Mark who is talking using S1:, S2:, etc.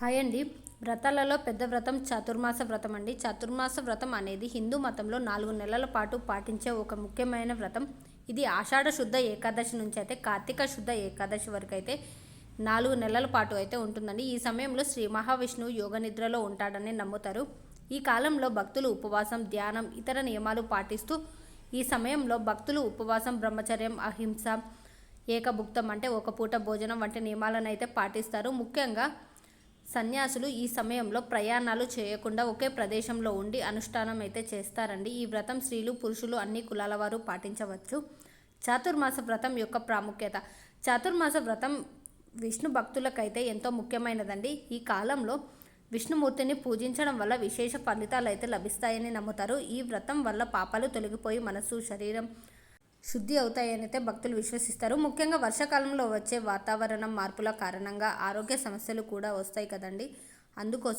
S1: Hi అండి. వ్రతాలలో పెద్ద వ్రతం చాతుర్మాస వ్రతం అండి. చాతుర్మాస వ్రతం అనేది హిందూ మతంలో నాలుగు నెలల పాటు పాటించే ఒక ముఖ్యమైన వ్రతం. ఇది ఆషాఢ శుద్ధ ఏకాదశి నుంచి అయితే కార్తీక శుద్ధ ఏకాదశి వరకు అయితే నాలుగు నెలల పాటు అయితే ఉంటుందండి. ఈ సమయంలో శ్రీ మహావిష్ణువు యోగ నిద్రలో ఉంటాడని నమ్ముతారు. ఈ కాలంలో భక్తులు ఉపవాసం ధ్యానం ఇతర నియమాలు పాటిస్తూ ఈ సమయంలో భక్తులు ఉపవాసం బ్రహ్మచర్యం అహింస ఏకభుక్తం అంటే ఒక పూట భోజనం వంటి నియమాలను అయితే పాటిస్తారు. ముఖ్యంగా సన్యాసులు ఈ సమయంలో ప్రయాణాలు చేయకుండా ఒకే ప్రదేశంలో ఉండి అనుష్ఠానం అయితే చేస్తారండి. ఈ వ్రతం స్త్రీలు పురుషులు అన్ని కులాల వారు పాటించవచ్చు. చాతుర్మాస వ్రతం యొక్క ప్రాముఖ్యత. చాతుర్మాస వ్రతం విష్ణు భక్తులకైతే ఎంతో ముఖ్యమైనదండి. ఈ కాలంలో విష్ణుమూర్తిని పూజించడం వల్ల విశేష ఫలితాలు అయితే లభిస్తాయని నమ్ముతారు. ఈ వ్రతం వల్ల పాపాలు తొలగిపోయి మనసు శరీరం శుద్ధి అవుతాయనైతే భక్తులు విశ్వసిస్తారు. ముఖ్యంగా వర్షాకాలంలో వచ్చే వాతావరణం మార్పుల కారణంగా ఆరోగ్య సమస్యలు కూడా వస్తాయి కదండి. అందుకోసం